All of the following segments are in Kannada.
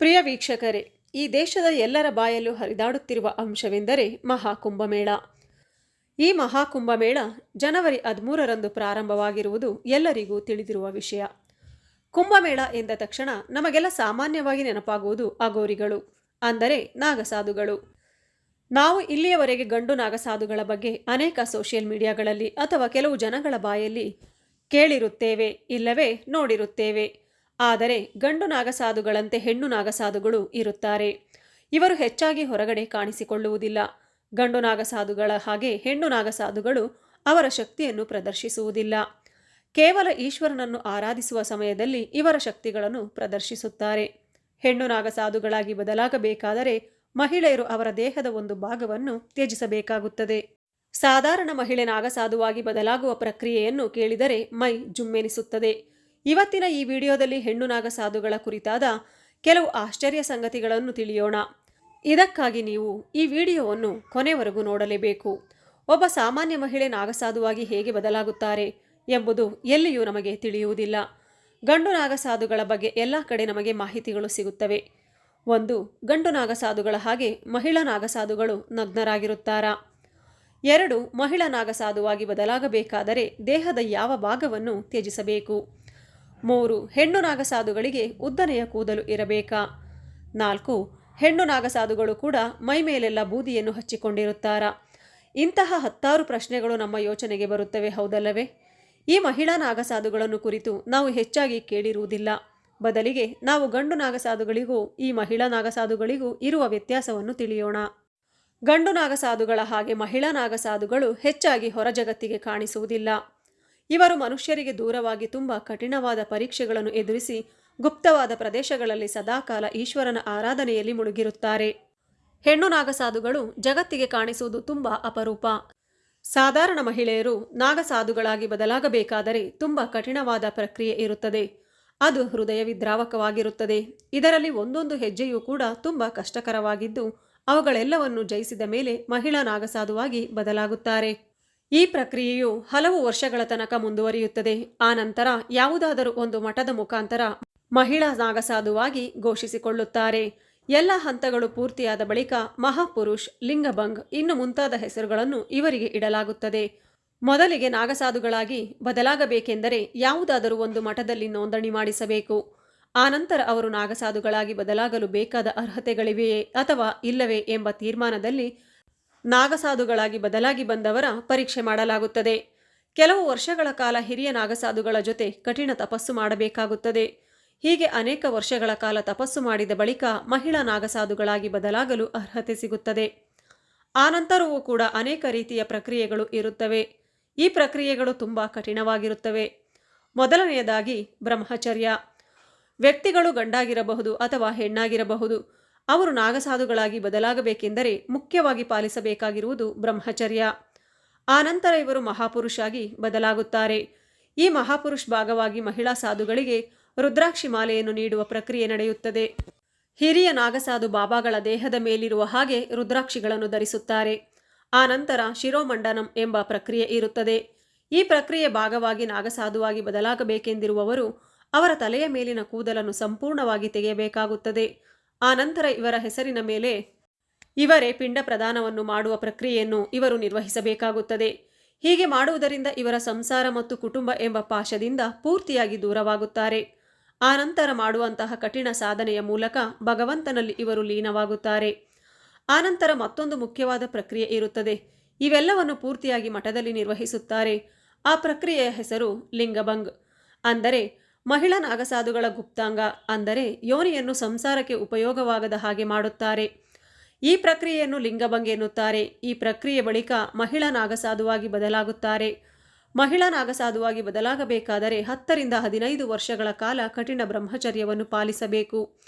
ಪ್ರಿಯ ವೀಕ್ಷಕರೇ, ಈ ದೇಶದ ಎಲ್ಲರ ಬಾಯಲ್ಲೂ ಹರಿದಾಡುತ್ತಿರುವ ಅಂಶವೆಂದರೆ ಮಹಾಕುಂಭಮೇಳ. ಈ ಮಹಾಕುಂಭಮೇಳ ಜನವರಿ ಹದಿಮೂರರಂದು ಪ್ರಾರಂಭವಾಗಿರುವುದು ಎಲ್ಲರಿಗೂ ತಿಳಿದಿರುವ ವಿಷಯ. ಕುಂಭಮೇಳ ಎಂದ ತಕ್ಷಣ ನಮಗೆಲ್ಲ ಸಾಮಾನ್ಯವಾಗಿ ನೆನಪಾಗುವುದು ಅಗೋರಿಗಳು ಅಂದರೆ ನಾಗಸಾಧುಗಳು. ನಾವು ಇಲ್ಲಿಯವರೆಗೆ ಗಂಡು ನಾಗಸಾಧುಗಳ ಬಗ್ಗೆ ಅನೇಕ ಸೋಷಿಯಲ್ ಮೀಡಿಯಾಗಳಲ್ಲಿ ಅಥವಾ ಕೆಲವು ಜನಗಳ ಬಾಯಲ್ಲಿ ಕೇಳಿರುತ್ತೇವೆ, ಇಲ್ಲವೇ ನೋಡಿರುತ್ತೇವೆ. ಆದರೆ ಗಂಡು ನಾಗಸಾಧುಗಳಂತೆ ಹೆಣ್ಣು ನಾಗಸಾಧುಗಳು ಇರುತ್ತಾರೆ. ಇವರು ಹೆಚ್ಚಾಗಿ ಹೊರಗಡೆ ಕಾಣಿಸಿಕೊಳ್ಳುವುದಿಲ್ಲ. ಗಂಡು ನಾಗಸಾಧುಗಳ ಹಾಗೆ ಹೆಣ್ಣು ನಾಗಸಾಧುಗಳು ಅವರ ಶಕ್ತಿಯನ್ನು ಪ್ರದರ್ಶಿಸುವುದಿಲ್ಲ. ಕೇವಲ ಈಶ್ವರನನ್ನು ಆರಾಧಿಸುವ ಸಮಯದಲ್ಲಿ ಇವರ ಶಕ್ತಿಗಳನ್ನು ಪ್ರದರ್ಶಿಸುತ್ತಾರೆ. ಹೆಣ್ಣು ನಾಗಸಾಧುಗಳಾಗಿ ಬದಲಾಗಬೇಕಾದರೆ ಮಹಿಳೆಯರು ಅವರ ದೇಹದ ಒಂದು ಭಾಗವನ್ನು ತ್ಯಜಿಸಬೇಕಾಗುತ್ತದೆ. ಸಾಧಾರಣ ಮಹಿಳೆ ನಾಗಸಾಧುವಾಗಿ ಬದಲಾಗುವ ಪ್ರಕ್ರಿಯೆಯನ್ನು ಕೇಳಿದರೆ ಮೈ ಜುಮ್ಮೆನಿಸುತ್ತದೆ. ಇವತ್ತಿನ ಈ ವಿಡಿಯೋದಲ್ಲಿ ಹೆಣ್ಣು ನಾಗಸಾಧುಗಳ ಕುರಿತಾದ ಕೆಲವು ಆಶ್ಚರ್ಯ ಸಂಗತಿಗಳನ್ನು ತಿಳಿಯೋಣ. ಇದಕ್ಕಾಗಿ ನೀವು ಈ ವಿಡಿಯೋವನ್ನು ಕೊನೆವರೆಗೂ ನೋಡಲೇಬೇಕು. ಒಬ್ಬ ಸಾಮಾನ್ಯ ಮಹಿಳೆ ನಾಗಸಾಧುವಾಗಿ ಹೇಗೆ ಬದಲಾಗುತ್ತಾರೆ ಎಂಬುದು ಎಲ್ಲಿಯೂ ನಮಗೆ ತಿಳಿಯುವುದಿಲ್ಲ. ಗಂಡು ನಾಗಸಾಧುಗಳ ಬಗ್ಗೆ ಎಲ್ಲ ಕಡೆ ನಮಗೆ ಮಾಹಿತಿಗಳು ಸಿಗುತ್ತವೆ. ಒಂದು, ಗಂಡು ನಾಗಸಾಧುಗಳ ಹಾಗೆ ಮಹಿಳಾ ನಾಗಸಾಧುಗಳು ನಗ್ನರಾಗಿರುತ್ತಾರಾ? ಎರಡು, ಮಹಿಳಾ ನಾಗಸಾಧುವಾಗಿ ಬದಲಾಗಬೇಕಾದರೆ ದೇಹದ ಯಾವ ಭಾಗವನ್ನು ತ್ಯಜಿಸಬೇಕು? ಮೂರು, ಹೆಣ್ಣು ನಾಗಸಾಧುಗಳಿಗೆ ಉದ್ದನೆಯ ಕೂದಲು ಇರಬೇಕಾ? ನಾಲ್ಕು, ಹೆಣ್ಣು ನಾಗಸಾಧುಗಳು ಕೂಡ ಮೈ ಮೇಲೆಲ್ಲ ಬೂದಿಯನ್ನು ಹಚ್ಚಿಕೊಂಡಿರುತ್ತಾರಾ? ಇಂತಹ ಹತ್ತಾರು ಪ್ರಶ್ನೆಗಳು ನಮ್ಮ ಯೋಚನೆಗೆ ಬರುತ್ತವೆ, ಹೌದಲ್ಲವೇ? ಈ ಮಹಿಳಾ ನಾಗಸಾಧುಗಳನ್ನು ಕುರಿತು ನಾವು ಹೆಚ್ಚಾಗಿ ಕೇಳಿರುವುದಿಲ್ಲ. ಬದಲಿಗೆ ನಾವು ಗಂಡು ನಾಗಸಾಧುಗಳಿಗೂ, ಈ ಮಹಿಳಾ ನಾಗಸಾಧುಗಳಿಗೂ ಇರುವ ವ್ಯತ್ಯಾಸವನ್ನು ತಿಳಿಯೋಣ. ಗಂಡು ನಾಗಸಾಧುಗಳ ಹಾಗೆ ಮಹಿಳಾ ನಾಗಸಾಧುಗಳು ಹೆಚ್ಚಾಗಿ ಹೊರ ಜಗತ್ತಿಗೆ ಕಾಣಿಸುವುದಿಲ್ಲ. ಇವರು ಮನುಷ್ಯರಿಗೆ ದೂರವಾಗಿ ತುಂಬ ಕಠಿಣವಾದ ಪರೀಕ್ಷೆಗಳನ್ನು ಎದುರಿಸಿ ಗುಪ್ತವಾದ ಪ್ರದೇಶಗಳಲ್ಲಿ ಸದಾಕಾಲ ಈಶ್ವರನ ಆರಾಧನೆಯಲ್ಲಿ ಮುಳುಗಿರುತ್ತಾರೆ. ಹೆಣ್ಣು ನಾಗಸಾಧುಗಳು ಜಗತ್ತಿಗೆ ಕಾಣಿಸುವುದು ತುಂಬ ಅಪರೂಪ. ಸಾಧಾರಣ ಮಹಿಳೆಯರು ನಾಗಸಾಧುಗಳಾಗಿ ಬದಲಾಗಬೇಕಾದರೆ ತುಂಬ ಕಠಿಣವಾದ ಪ್ರಕ್ರಿಯೆ ಇರುತ್ತದೆ. ಅದು ಹೃದಯ ವಿದ್ರಾವಕವಾಗಿರುತ್ತದೆ. ಇದರಲ್ಲಿ ಒಂದೊಂದು ಹೆಜ್ಜೆಯೂ ಕೂಡ ತುಂಬ ಕಷ್ಟಕರವಾಗಿದ್ದು, ಅವುಗಳೆಲ್ಲವನ್ನು ಜಯಿಸಿದ ಮೇಲೆ ಮಹಿಳಾ ನಾಗಸಾಧುವಾಗಿ ಬದಲಾಗುತ್ತಾರೆ. ಈ ಪ್ರಕ್ರಿಯೆಯು ಹಲವು ವರ್ಷಗಳ ತನಕ ಮುಂದುವರಿಯುತ್ತದೆ. ಆ ನಂತರ ಯಾವುದಾದರೂ ಒಂದು ಮಠದ ಮುಖಾಂತರ ಮಹಿಳಾ ನಾಗಸಾಧುವಾಗಿ ಘೋಷಿಸಿಕೊಳ್ಳುತ್ತಾರೆ. ಎಲ್ಲ ಹಂತಗಳು ಪೂರ್ತಿಯಾದ ಬಳಿಕ ಮಹಾಪುರುಷ್, ಲಿಂಗಭಂಗ್ ಇನ್ನು ಮುಂತಾದ ಹೆಸರುಗಳನ್ನು ಇವರಿಗೆ ಇಡಲಾಗುತ್ತದೆ. ಮೊದಲಿಗೆ ನಾಗಸಾಧುಗಳಾಗಿ ಬದಲಾಗಬೇಕೆಂದರೆ ಯಾವುದಾದರೂ ಒಂದು ಮಠದಲ್ಲಿ ನೋಂದಣಿ ಮಾಡಿಸಬೇಕು. ಆನಂತರ ಅವರು ನಾಗಸಾಧುಗಳಾಗಿ ಬದಲಾಗಲು ಬೇಕಾದ ಅರ್ಹತೆಗಳಿವೆಯೇ ಅಥವಾ ಇಲ್ಲವೇ ಎಂಬ ತೀರ್ಮಾನದಲ್ಲಿ ನಾಗಸಾಧುಗಳಾಗಿ ಬದಲಾಗಿ ಬಂದವರ ಪರೀಕ್ಷೆ ಮಾಡಲಾಗುತ್ತದೆ. ಕೆಲವು ವರ್ಷಗಳ ಕಾಲ ಹಿರಿಯ ನಾಗಸಾಧುಗಳ ಜೊತೆ ಕಠಿಣ ತಪಸ್ಸು ಮಾಡಬೇಕಾಗುತ್ತದೆ. ಹೀಗೆ ಅನೇಕ ವರ್ಷಗಳ ಕಾಲ ತಪಸ್ಸು ಮಾಡಿದ ಬಳಿಕ ಮಹಿಳಾ ನಾಗಸಾಧುಗಳಾಗಿ ಬದಲಾಗಲು ಅರ್ಹತೆ ಸಿಗುತ್ತದೆ. ಆನಂತರವೂ ಕೂಡ ಅನೇಕ ರೀತಿಯ ಪ್ರಕ್ರಿಯೆಗಳು ಇರುತ್ತವೆ. ಈ ಪ್ರಕ್ರಿಯೆಗಳು ತುಂಬ ಕಠಿಣವಾಗಿರುತ್ತವೆ. ಮೊದಲನೆಯದಾಗಿ ಬ್ರಹ್ಮಚರ್ಯ. ವ್ಯಕ್ತಿಗಳು ಗಂಡಾಗಿರಬಹುದು ಅಥವಾ ಹೆಣ್ಣಾಗಿರಬಹುದು. ಅವರು ನಾಗಸಾಧುಗಳಾಗಿ ಬದಲಾಗಬೇಕೆಂದರೆ ಮುಖ್ಯವಾಗಿ ಪಾಲಿಸಬೇಕಾಗಿರುವುದು ಬ್ರಹ್ಮಚರ್ಯ. ಆನಂತರ ಇವರು ಮಹಾಪುರುಷಾಗಿ ಬದಲಾಗುತ್ತಾರೆ. ಈ ಮಹಾಪುರುಷ್ ಭಾಗವಾಗಿ ಮಹಿಳಾ ಸಾಧುಗಳಿಗೆ ರುದ್ರಾಕ್ಷಿ ಮಾಲೆಯನ್ನು ನೀಡುವ ಪ್ರಕ್ರಿಯೆ ನಡೆಯುತ್ತದೆ. ಹಿರಿಯ ನಾಗಸಾಧು ಬಾಬಾಗಳ ದೇಹದ ಮೇಲಿರುವ ಹಾಗೆ ರುದ್ರಾಕ್ಷಿಗಳನ್ನು ಧರಿಸುತ್ತಾರೆ. ಆನಂತರ ಶಿರೋಮಂಡನಂ ಎಂಬ ಪ್ರಕ್ರಿಯೆ ಇರುತ್ತದೆ. ಈ ಪ್ರಕ್ರಿಯೆ ಭಾಗವಾಗಿ ನಾಗಸಾಧುವಾಗಿ ಬದಲಾಗಬೇಕೆಂದಿರುವವರು ಅವರ ತಲೆಯ ಮೇಲಿನ ಕೂದಲನ್ನು ಸಂಪೂರ್ಣವಾಗಿ ತೆಗೆಯಬೇಕಾಗುತ್ತದೆ. ಆನಂತರ ಇವರ ಹೆಸರಿನ ಮೇಲೆ ಇವರೇ ಪಿಂಡ ಪ್ರದಾನವನ್ನು ಮಾಡುವ ಪ್ರಕ್ರಿಯೆಯನ್ನು ಇವರು ನಿರ್ವಹಿಸಬೇಕಾಗುತ್ತದೆ. ಹೀಗೆ ಮಾಡುವುದರಿಂದ ಇವರ ಸಂಸಾರ ಮತ್ತು ಕುಟುಂಬ ಎಂಬ ಪಾಶದಿಂದ ಪೂರ್ತಿಯಾಗಿ ದೂರವಾಗುತ್ತಾರೆ. ಆನಂತರ ಮಾಡುವಂತಹ ಕಠಿಣ ಸಾಧನೆಯ ಮೂಲಕ ಭಗವಂತನಲ್ಲಿ ಇವರು ಲೀನವಾಗುತ್ತಾರೆ. ಆನಂತರ ಮತ್ತೊಂದು ಮುಖ್ಯವಾದ ಪ್ರಕ್ರಿಯೆ ಇರುತ್ತದೆ. ಇವೆಲ್ಲವನ್ನು ಪೂರ್ತಿಯಾಗಿ ಮಠದಲ್ಲಿ ನಿರ್ವಹಿಸುತ್ತಾರೆ. ಆ ಪ್ರಕ್ರಿಯೆಯ ಹೆಸರು ಲಿಂಗಭಂಗ್. ಅಂದರೆ ಮಹಿಳಾ ನಾಗಸಾಧುಗಳ ಗುಪ್ತಾಂಗ ಅಂದರೆ ಯೋನಿಯನ್ನು ಸಂಸಾರಕ್ಕೆ ಉಪಯೋಗವಾಗದ ಹಾಗೆ ಮಾಡುತ್ತಾರೆ. ಈ ಪ್ರಕ್ರಿಯೆಯನ್ನು ಲಿಂಗಭಂಗೆ ಎನ್ನುತ್ತಾರೆ. ಈ ಪ್ರಕ್ರಿಯೆ ಬಳಿಕ ಮಹಿಳಾ ನಾಗಸಾಧುವಾಗಿ ಬದಲಾಗುತ್ತಾರೆ. ಮಹಿಳಾ ನಾಗಸಾಧುವಾಗಿ ಬದಲಾಗಬೇಕಾದರೆ ಹತ್ತರಿಂದ ಹದಿನೈದು ವರ್ಷಗಳ ಕಾಲ ಕಠಿಣ ಬ್ರಹ್ಮಚರ್ಯವನ್ನು ಪಾಲಿಸಬೇಕು.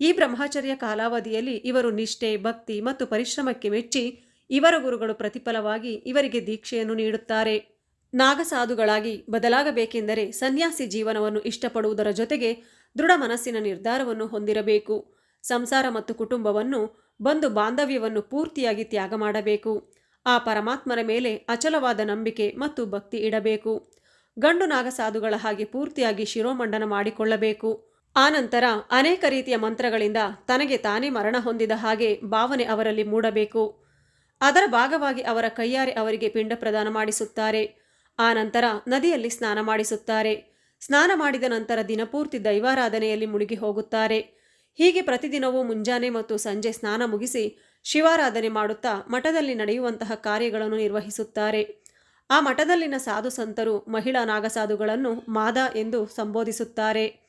ಈ ಬ್ರಹ್ಮಚರ್ಯ ಕಾಲಾವಧಿಯಲ್ಲಿ ಇವರು ನಿಷ್ಠೆ, ಭಕ್ತಿ ಮತ್ತು ಪರಿಶ್ರಮಕ್ಕೆ ಮೆಚ್ಚಿ ಇವರ ಗುರುಗಳು ಪ್ರತಿಫಲವಾಗಿ ಇವರಿಗೆ ದೀಕ್ಷೆಯನ್ನು ನೀಡುತ್ತಾರೆ. ನಾಗಸಾಧುಗಳಾಗಿ ಬದಲಾಗಬೇಕೆಂದರೆ ಸನ್ಯಾಸಿ ಜೀವನವನ್ನು ಇಷ್ಟಪಡುವುದರ ಜೊತೆಗೆ ದೃಢ ಮನಸ್ಸಿನ ನಿರ್ಧಾರವನ್ನು ಹೊಂದಿರಬೇಕು. ಸಂಸಾರ ಮತ್ತು ಕುಟುಂಬವನ್ನು, ಬಂಧು ಬಾಂಧವ್ಯವನ್ನು ಪೂರ್ತಿಯಾಗಿ ತ್ಯಾಗ ಮಾಡಬೇಕು. ಆ ಪರಮಾತ್ಮನ ಮೇಲೆ ಅಚಲವಾದ ನಂಬಿಕೆ ಮತ್ತು ಭಕ್ತಿ ಇಡಬೇಕು. ಗಂಡು ನಾಗಸಾಧುಗಳ ಹಾಗೆ ಪೂರ್ತಿಯಾಗಿ ಶಿರೋಮಂಡನ ಮಾಡಿಕೊಳ್ಳಬೇಕು. ಆನಂತರ ಅನೇಕ ರೀತಿಯ ಮಂತ್ರಗಳಿಂದ ತನಗೆ ತಾನೇ ಮರಣ ಹೊಂದಿದ ಹಾಗೆ ಭಾವನೆ ಅವರಲ್ಲಿ ಮೂಡಬೇಕು. ಅದರ ಭಾಗವಾಗಿ ಅವರ ಕೈಯಾರೆ ಅವರಿಗೆ ಪಿಂಡ ಪ್ರದಾನ ಮಾಡಿಸುತ್ತಾರೆ. ಆನಂತರ ನದಿಯಲ್ಲಿ ಸ್ನಾನ ಮಾಡಿಸುತ್ತಾರೆ. ಸ್ನಾನ ಮಾಡಿದ ನಂತರ ದಿನಪೂರ್ತಿ ದೈವಾರಾಧನೆಯಲ್ಲಿ ಮುಳುಗಿ ಹೋಗುತ್ತಾರೆ. ಹೀಗೆ ಪ್ರತಿದಿನವೂ ಮುಂಜಾನೆ ಮತ್ತು ಸಂಜೆ ಸ್ನಾನ ಮುಗಿಸಿ ಶಿವಾರಾಧನೆ ಮಾಡುತ್ತಾ ಮಠದಲ್ಲಿ ನಡೆಯುವಂತಹ ಕಾರ್ಯಗಳನ್ನು ನಿರ್ವಹಿಸುತ್ತಾರೆ. ಆ ಮಠದಲ್ಲಿನ ಸಾಧು ಸಂತರು ಮಹಿಳಾ ನಾಗಸಾಧುಗಳನ್ನು ಮಾದ ಎಂದು ಸಂಬೋಧಿಸುತ್ತಾರೆ.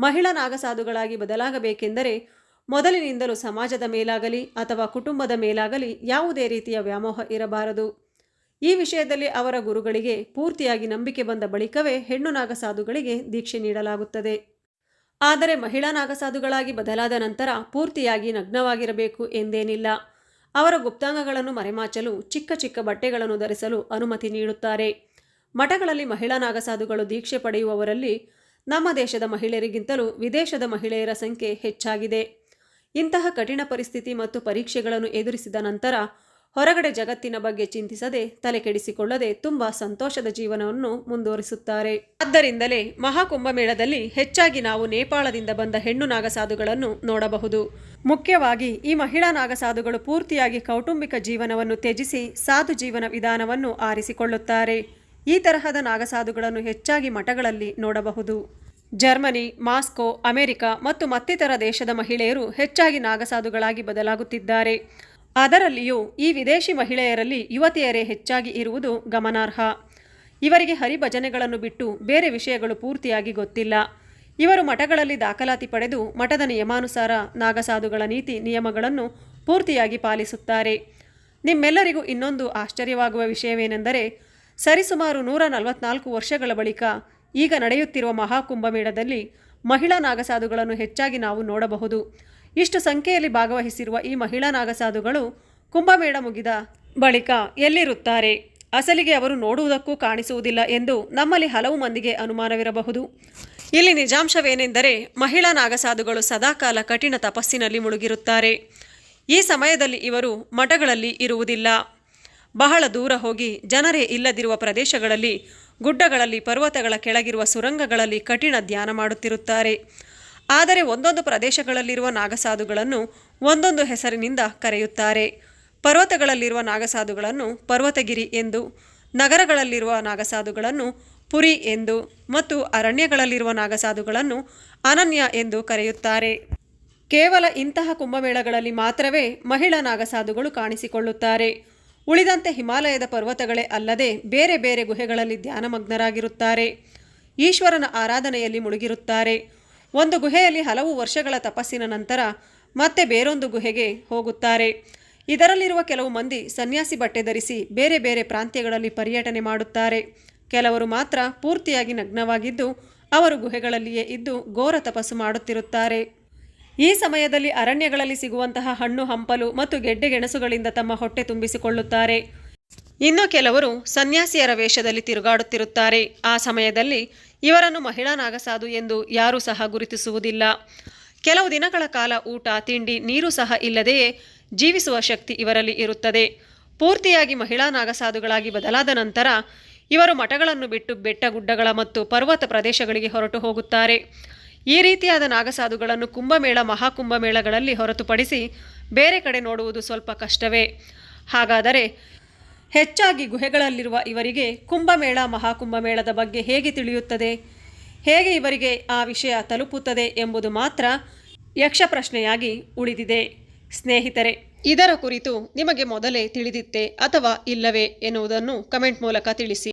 ಮಹಿಳಾ ನಾಗಸಾಧುಗಳಾಗಿ ಬದಲಾಗಬೇಕೆಂದರೆ ಮೊದಲಿನಿಂದಲೂ ಸಮಾಜದ ಮೇಲಾಗಲಿ ಅಥವಾ ಕುಟುಂಬದ ಮೇಲಾಗಲಿ ಯಾವುದೇ ರೀತಿಯ ವ್ಯಾಮೋಹ ಇರಬಾರದು. ಈ ವಿಷಯದಲ್ಲಿ ಅವರ ಗುರುಗಳಿಗೆ ಪೂರ್ತಿಯಾಗಿ ನಂಬಿಕೆ ಬಂದ ಬಳಿಕವೇ ಹೆಣ್ಣು ನಾಗಸಾಧುಗಳಿಗೆ ದೀಕ್ಷೆ ನೀಡಲಾಗುತ್ತದೆ. ಆದರೆ ಮಹಿಳಾ ನಾಗಸಾಧುಗಳಾಗಿ ಬದಲಾದ ನಂತರ ಪೂರ್ತಿಯಾಗಿ ನಗ್ನವಾಗಿರಬೇಕು ಎಂದೇನಿಲ್ಲ. ಅವರ ಗುಪ್ತಾಂಗಗಳನ್ನು ಮರೆಮಾಚಲು ಚಿಕ್ಕ ಚಿಕ್ಕ ಬಟ್ಟೆಗಳನ್ನು ಧರಿಸಲು ಅನುಮತಿ ನೀಡುತ್ತಾರೆ. ಮಠಗಳಲ್ಲಿ ಮಹಿಳಾ ನಾಗಸಾಧುಗಳು ದೀಕ್ಷೆ ಪಡೆಯುವವರಲ್ಲಿ ನಮ್ಮ ದೇಶದ ಮಹಿಳೆಯರಿಗಿಂತಲೂ ವಿದೇಶದ ಮಹಿಳೆಯರ ಸಂಖ್ಯೆ ಹೆಚ್ಚಾಗಿದೆ. ಇಂತಹ ಕಠಿಣ ಪರಿಸ್ಥಿತಿ ಮತ್ತು ಪರೀಕ್ಷೆಗಳನ್ನು ಎದುರಿಸಿದ ನಂತರ ಹೊರಗಡೆ ಜಗತ್ತಿನ ಬಗ್ಗೆ ಚಿಂತಿಸದೆ ತಲೆ ಕೆಡಿಸಿಕೊಳ್ಳದೆ ತುಂಬ ಸಂತೋಷದ ಜೀವನವನ್ನು ಮುಂದುವರಿಸುತ್ತಾರೆ. ಆದ್ದರಿಂದಲೇ ಮಹಾಕುಂಭಮೇಳದಲ್ಲಿ ಹೆಚ್ಚಾಗಿ ನಾವು ನೇಪಾಳದಿಂದ ಬಂದ ಹೆಣ್ಣು ನಾಗಸಾಧುಗಳನ್ನು ನೋಡಬಹುದು. ಮುಖ್ಯವಾಗಿ ಈ ಮಹಿಳಾ ನಾಗಸಾಧುಗಳು ಪೂರ್ತಿಯಾಗಿ ಕೌಟುಂಬಿಕ ಜೀವನವನ್ನು ತ್ಯಜಿಸಿ ಸಾಧು ಜೀವನ ವಿಧಾನವನ್ನು ಆರಿಸಿಕೊಳ್ಳುತ್ತಾರೆ. ಈ ತರಹದ ನಾಗಸಾಧುಗಳನ್ನು ಹೆಚ್ಚಾಗಿ ಮಠಗಳಲ್ಲಿ ನೋಡಬಹುದು. ಜರ್ಮನಿ, ಮಾಸ್ಕೋ, ಅಮೆರಿಕ ಮತ್ತು ಮತ್ತಿತರ ದೇಶದ ಮಹಿಳೆಯರು ಹೆಚ್ಚಾಗಿ ನಾಗಸಾಧುಗಳಾಗಿ ಬದಲಾಗುತ್ತಿದ್ದಾರೆ. ಅದರಲ್ಲಿಯೂ ಈ ವಿದೇಶಿ ಮಹಿಳೆಯರಲ್ಲಿ ಯುವತಿಯರೇ ಹೆಚ್ಚಾಗಿ ಇರುವುದು ಗಮನಾರ್ಹ. ಇವರಿಗೆ ಹರಿಭಜನೆಗಳನ್ನು ಬಿಟ್ಟು ಬೇರೆ ವಿಷಯಗಳು ಪೂರ್ತಿಯಾಗಿ ಗೊತ್ತಿಲ್ಲ. ಇವರು ಮಠಗಳಲ್ಲಿ ದಾಖಲಾತಿ ಪಡೆದು ಮಠದ ನಿಯಮಾನುಸಾರ ನಾಗಸಾಧುಗಳ ನೀತಿ ನಿಯಮಗಳನ್ನು ಪೂರ್ತಿಯಾಗಿ ಪಾಲಿಸುತ್ತಾರೆ. ನಿಮ್ಮೆಲ್ಲರಿಗೂ ಇನ್ನೊಂದು ಆಶ್ಚರ್ಯವಾಗುವ ವಿಷಯವೇನೆಂದರೆ, ಸರಿಸುಮಾರು ನೂರ ನಲವತ್ನಾಲ್ಕು ವರ್ಷಗಳ ಬಳಿಕ ಈಗ ನಡೆಯುತ್ತಿರುವ ಮಹಾಕುಂಭಮೇಳದಲ್ಲಿ ಮಹಿಳಾ ನಾಗಸಾಧುಗಳನ್ನು ಹೆಚ್ಚಾಗಿ ನಾವು ನೋಡಬಹುದು. ಇಷ್ಟು ಸಂಖ್ಯೆಯಲ್ಲಿ ಭಾಗವಹಿಸಿರುವ ಈ ಮಹಿಳಾ ನಾಗಸಾಧುಗಳು ಕುಂಭಮೇಳ ಮುಗಿದ ಬಳಿಕ ಎಲ್ಲಿರುತ್ತಾರೆ? ಅಸಲಿಗೆ ಅವರು ನೋಡುವುದಕ್ಕೂ ಕಾಣಿಸುವುದಿಲ್ಲ ಎಂದು ನಮ್ಮಲ್ಲಿ ಹಲವು ಮಂದಿಗೆ ಅನುಮಾನವಿರಬಹುದು. ಇಲ್ಲಿ ನಿಜಾಂಶವೇನೆಂದರೆ ಮಹಿಳಾ ನಾಗಸಾಧುಗಳು ಸದಾಕಾಲ ಕಠಿಣ ತಪಸ್ಸಿನಲ್ಲಿ ಮುಳುಗಿರುತ್ತಾರೆ. ಈ ಸಮಯದಲ್ಲಿ ಇವರು ಮಠಗಳಲ್ಲಿ ಇರುವುದಿಲ್ಲ. ಬಹಳ ದೂರ ಹೋಗಿ ಜನರೇ ಇಲ್ಲದಿರುವ ಪ್ರದೇಶಗಳಲ್ಲಿ, ಗುಡ್ಡಗಳಲ್ಲಿ, ಪರ್ವತಗಳ ಕೆಳಗಿರುವ ಸುರಂಗಗಳಲ್ಲಿ ಕಠಿಣ ಧ್ಯಾನ ಮಾಡುತ್ತಿರುತ್ತಾರೆ. ಆದರೆ ಒಂದೊಂದು ಪ್ರದೇಶಗಳಲ್ಲಿರುವ ನಾಗಸಾಧುಗಳನ್ನು ಒಂದೊಂದು ಹೆಸರಿನಿಂದ ಕರೆಯುತ್ತಾರೆ. ಪರ್ವತಗಳಲ್ಲಿರುವ ನಾಗಸಾಧುಗಳನ್ನು ಪರ್ವತಗಿರಿ ಎಂದು, ನಗರಗಳಲ್ಲಿರುವ ನಾಗಸಾಧುಗಳನ್ನು ಪುರಿ ಎಂದು ಮತ್ತು ಅರಣ್ಯಗಳಲ್ಲಿರುವ ನಾಗಸಾಧುಗಳನ್ನು ಅನನ್ಯ ಎಂದು ಕರೆಯುತ್ತಾರೆ. ಕೇವಲ ಇಂತಹ ಕುಂಭಮೇಳಗಳಲ್ಲಿ ಮಾತ್ರವೇ ಮಹಿಳಾ ನಾಗಸಾಧುಗಳು ಕಾಣಿಸಿಕೊಳ್ಳುತ್ತಾರೆ. ಉಳಿದಂತೆ ಹಿಮಾಲಯದ ಪರ್ವತಗಳೇ ಅಲ್ಲದೆ ಬೇರೆ ಬೇರೆ ಗುಹೆಗಳಲ್ಲಿ ಧ್ಯಾನಮಗ್ನರಾಗಿರುತ್ತಾರೆ. ಈಶ್ವರನ ಆರಾಧನೆಯಲ್ಲಿ ಮುಳುಗಿರುತ್ತಾರೆ. ಒಂದು ಗುಹೆಯಲ್ಲಿ ಹಲವು ವರ್ಷಗಳ ತಪಸ್ಸಿನ ನಂತರ ಮತ್ತೆ ಬೇರೊಂದು ಗುಹೆಗೆ ಹೋಗುತ್ತಾರೆ. ಇದರಲ್ಲಿರುವ ಕೆಲವು ಮಂದಿ ಸನ್ಯಾಸಿ ಬಟ್ಟೆ ಧರಿಸಿ ಬೇರೆ ಬೇರೆ ಪ್ರಾಂತ್ಯಗಳಲ್ಲಿ ಪರ್ಯಟನೆ ಮಾಡುತ್ತಾರೆ. ಕೆಲವರು ಮಾತ್ರ ಪೂರ್ತಿಯಾಗಿ ನಗ್ನವಾಗಿದ್ದು ಅವರು ಗುಹೆಗಳಲ್ಲಿಯೇ ಇದ್ದು ಘೋರ ತಪಸ್ಸು ಮಾಡುತ್ತಿರುತ್ತಾರೆ. ಈ ಸಮಯದಲ್ಲಿ ಅರಣ್ಯಗಳಲ್ಲಿ ಸಿಗುವಂತಹ ಹಣ್ಣು, ಹಂಪಲು ಮತ್ತು ಗೆಡ್ಡೆ ಗೆಣಸುಗಳಿಂದ ತಮ್ಮ ಹೊಟ್ಟೆ ತುಂಬಿಸಿಕೊಳ್ಳುತ್ತಾರೆ. ಇನ್ನು ಕೆಲವರು ಸನ್ಯಾಸಿಯರ ವೇಷದಲ್ಲಿ ತಿರುಗಾಡುತ್ತಿರುತ್ತಾರೆ. ಆ ಸಮಯದಲ್ಲಿ ಇವರನ್ನು ಮಹಿಳಾ ನಾಗಸಾಧು ಎಂದು ಯಾರೂ ಸಹ ಗುರುತಿಸುವುದಿಲ್ಲ. ಕೆಲವು ದಿನಗಳ ಕಾಲ ಊಟ, ತಿಂಡಿ, ನೀರು ಸಹ ಇಲ್ಲದೆಯೇ ಜೀವಿಸುವ ಶಕ್ತಿ ಇವರಲ್ಲಿ ಇರುತ್ತದೆ. ಪೂರ್ತಿಯಾಗಿ ಮಹಿಳಾ ನಾಗಸಾಧುಗಳಾಗಿ ಬದಲಾದ ನಂತರ ಇವರು ಮಠಗಳನ್ನು ಬಿಟ್ಟು ಬೆಟ್ಟ ಗುಡ್ಡಗಳ ಮತ್ತು ಪರ್ವತ ಪ್ರದೇಶಗಳಿಗೆ ಹೊರಟು ಹೋಗುತ್ತಾರೆ. ಈ ರೀತಿಯಾದ ನಾಗಸಾಧುಗಳನ್ನು ಕುಂಭಮೇಳ, ಮಹಾಕುಂಭಮೇಳಗಳಲ್ಲಿ ಹೊರತುಪಡಿಸಿ ಬೇರೆ ಕಡೆ ನೋಡುವುದು ಸ್ವಲ್ಪ ಕಷ್ಟವೇ. ಹಾಗಾದರೆ ಹೆಚ್ಚಾಗಿ ಗುಹೆಗಳಲ್ಲಿರುವ ಇವರಿಗೆ ಕುಂಭಮೇಳ, ಮಹಾಕುಂಭಮೇಳದ ಬಗ್ಗೆ ಹೇಗೆ ತಿಳಿಯುತ್ತದೆ? ಹೇಗೆ ಇವರಿಗೆ ಆ ವಿಷಯ ತಲುಪುತ್ತದೆ ಎಂಬುದು ಮಾತ್ರ ಯಕ್ಷ ಪ್ರಶ್ನೆಯಾಗಿ ಉಳಿದಿದೆ. ಸ್ನೇಹಿತರೆ, ಇದರ ಕುರಿತು ನಿಮಗೆ ಮೊದಲೇ ತಿಳಿದಿತ್ತೆ ಅಥವಾ ಇಲ್ಲವೇ ಎನ್ನುವುದನ್ನು ಕಮೆಂಟ್ ಮೂಲಕ ತಿಳಿಸಿ.